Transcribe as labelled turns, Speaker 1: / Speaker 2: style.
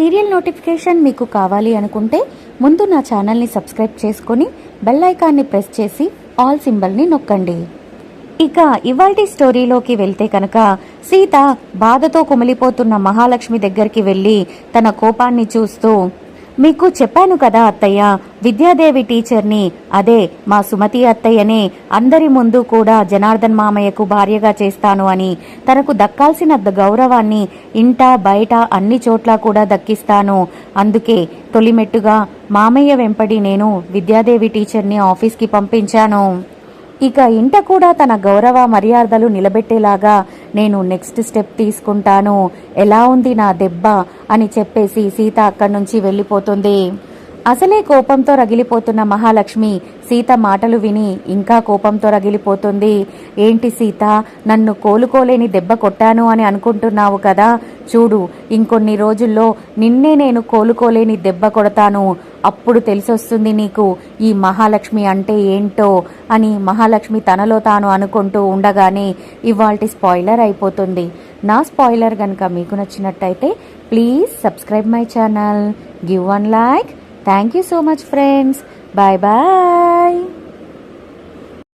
Speaker 1: Serial notification మీకు కావాలి అనుకుంటే ముందు నా ఛానల్ని సబ్స్క్రైబ్ చేసుకొని బెల్ ఐకాన్ని ప్రెస్ చేసి ఆల్ సింబల్ని నొక్కండి. ఇక ఇవాల్టి స్టోరీలోకి వెళ్తే కనుక సీత బాధతో కుమిలిపోతున్న మహాలక్ష్మి దగ్గరికి వెళ్ళి తన కోపాన్ని చూస్తూ మీకు చెప్పాను కదా అత్తయ్య విద్యాదేవి టీచర్ని. అదే మా సుమతి అత్తయ్యనే అందరి ముందు కూడా జనార్దన్ మామయ్యకు భార్యగా చేస్తాను అని. తనకు దక్కాల్సిన గౌరవాన్ని ఇంట బయట అన్ని చోట్ల కూడా దక్కిస్తాను. అందుకే తొలిమెట్టుగా మామయ్య వెంపడి నేను విద్యాదేవి టీచర్ని ఆఫీస్కి పంపించాను. ఇక ఇంట కూడా తన గౌరవ మర్యాదలు నిలబెట్టేలాగా నేను నెక్స్ట్ స్టెప్ తీసుకుంటాను. ఎలా ఉంది నా దెబ్బ? అని చెప్పేసి సీత అక్కడి నుంచి వెళ్ళిపోతుంది. అసలే కోపంతో రగిలిపోతున్న మహాలక్ష్మి సీత మాటలు విని ఇంకా కోపంతో రగిలిపోతుంది. ఏంటి సీత నన్ను కోలుకోలేని దెబ్బ కొట్టాను అని అనుకుంటున్నావు కదా? చూడు ఇంకొన్ని రోజుల్లో నిన్నే నేను కోలుకోలేని దెబ్బ కొడతాను. అప్పుడు తెలిసొస్తుంది నీకు ఈ మహాలక్ష్మి అంటే ఏంటో అని మహాలక్ష్మి తనలో తాను అనుకుంటూ ఉండగానే ఇవాల్టి స్పాయిలర్ అయిపోతుంది. నా స్పాయిలర్ కనుక మీకు నచ్చినట్టయితే please subscribe my channel give one like. Thank you so much friends. Bye bye.